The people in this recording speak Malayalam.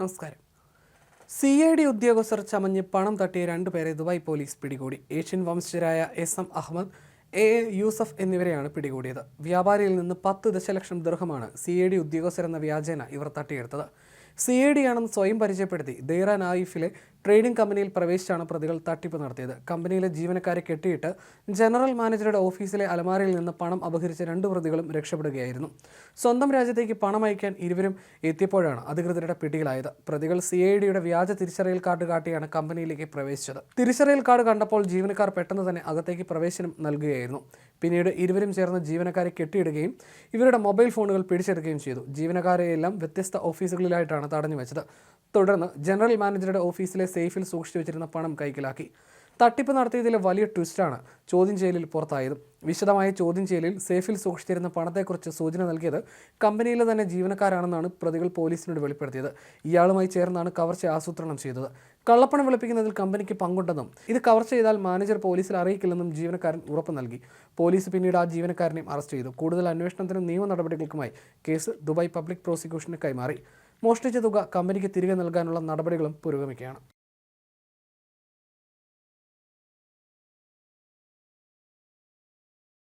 നമസ്കാരം. സി ഐ ഡി ഉദ്യോഗസ്ഥർ ചമഞ്ഞ് പണം തട്ടിയ രണ്ടുപേരെ ദുബായ് പോലീസ് പിടികൂടി. ഏഷ്യൻ വംശജരായ S M Ahmed A A Yusuf എന്നിവരെയാണ് പിടികൂടിയത്. വ്യാപാരിയിൽ നിന്ന് പത്ത് ദശലക്ഷം ദീർഘമാണ് സി ഐ ഡി ഉദ്യോഗസ്ഥരെന്ന വ്യാജേന ഇവർ തട്ടിയെടുത്തത്. സി ഐ ഡി ആണെന്ന് സ്വയം പരിചയപ്പെടുത്തി ദൈറ നായിഫിലെ ട്രേഡിംഗ് കമ്പനിയിൽ പ്രവേശിച്ചാണ് പ്രതികൾ തട്ടിപ്പ് നടത്തിയത്. കമ്പനിയിലെ ജീവനക്കാരെ കെട്ടിയിട്ട് ജനറൽ മാനേജറുടെ ഓഫീസിലെ അലമാരയിൽ നിന്ന് പണം അപഹരിച്ച രണ്ട് പ്രതികളും രക്ഷപ്പെടുകയായിരുന്നു. സ്വന്തം രാജ്യത്തേക്ക് പണം അയക്കാൻ ഇരുവരും എത്തിയപ്പോഴാണ് അധികൃതരുടെ പിടിയിലായത്. പ്രതികൾ സി ഐ ഡിയുടെ വ്യാജ തിരിച്ചറിയൽ കാർഡ് കാട്ടിയാണ് കമ്പനിയിലേക്ക് പ്രവേശിച്ചത്. തിരിച്ചറിയൽ കാർഡ് കണ്ടപ്പോൾ ജീവനക്കാർ പെട്ടെന്ന് തന്നെ അകത്തേക്ക് പ്രവേശനം നൽകുകയായിരുന്നു. പിന്നീട് ഇരുവരും ചേർന്ന് ജീവനക്കാരെ കെട്ടിയിടുകയും ഇവരുടെ മൊബൈൽ ഫോണുകൾ പിടിച്ചെടുക്കുകയും ചെയ്തു. ജീവനക്കാരെയെല്ലാം വ്യത്യസ്ത ഓഫീസുകളിലായിട്ടാണ് തടഞ്ഞു വെച്ചത് തുടർന്ന് ജനറൽ മാനേജറുടെ ഓഫീസിലെ സേഫിൽ സൂക്ഷിച്ചു വെച്ചിരുന്ന പണം കൈക്കലാക്കി. തട്ടിപ്പ് നടത്തിയതിലെ വലിയ ട്വിസ്റ്റാണ് ചോദ്യം ചെയ്യലിൽ പുറത്തായത്. വിശദമായ ചോദ്യം ചെയ്യലിൽ സേഫിൽ സൂക്ഷിച്ചിരുന്ന പണത്തെക്കുറിച്ച് സൂചന നൽകിയത് കമ്പനിയിലെ തന്നെ ജീവനക്കാരാണെന്നാണ് പ്രതികൾ പോലീസിനോട് വെളിപ്പെടുത്തിയത്. ഇയാളുമായി ചേർന്നാണ് കവർച്ച ആസൂത്രണം ചെയ്തത്. കള്ളപ്പണം വെളുപ്പിക്കുന്നതിൽ കമ്പനിക്ക് പങ്കുണ്ടെന്നും ഇത് കവർച്ച ചെയ്താൽ മാനേജർ പോലീസിൽ അറിയിക്കില്ലെന്നും ജീവനക്കാരൻ ഉറപ്പ് നൽകി. പോലീസ് പിന്നീട് ആ ജീവനക്കാരനെയും അറസ്റ്റ് ചെയ്തു. കൂടുതൽ അന്വേഷണത്തിനും നിയമ നടപടികൾക്കുമായി കേസ് ദുബായ് പബ്ലിക് പ്രോസിക്യൂഷന് കൈമാറി. മോഷ്ടിച്ച തുക കമ്പനിക്ക് തിരികെ നൽകാനുള്ള നടപടികളും പുരോഗമിക്കുകയാണ്.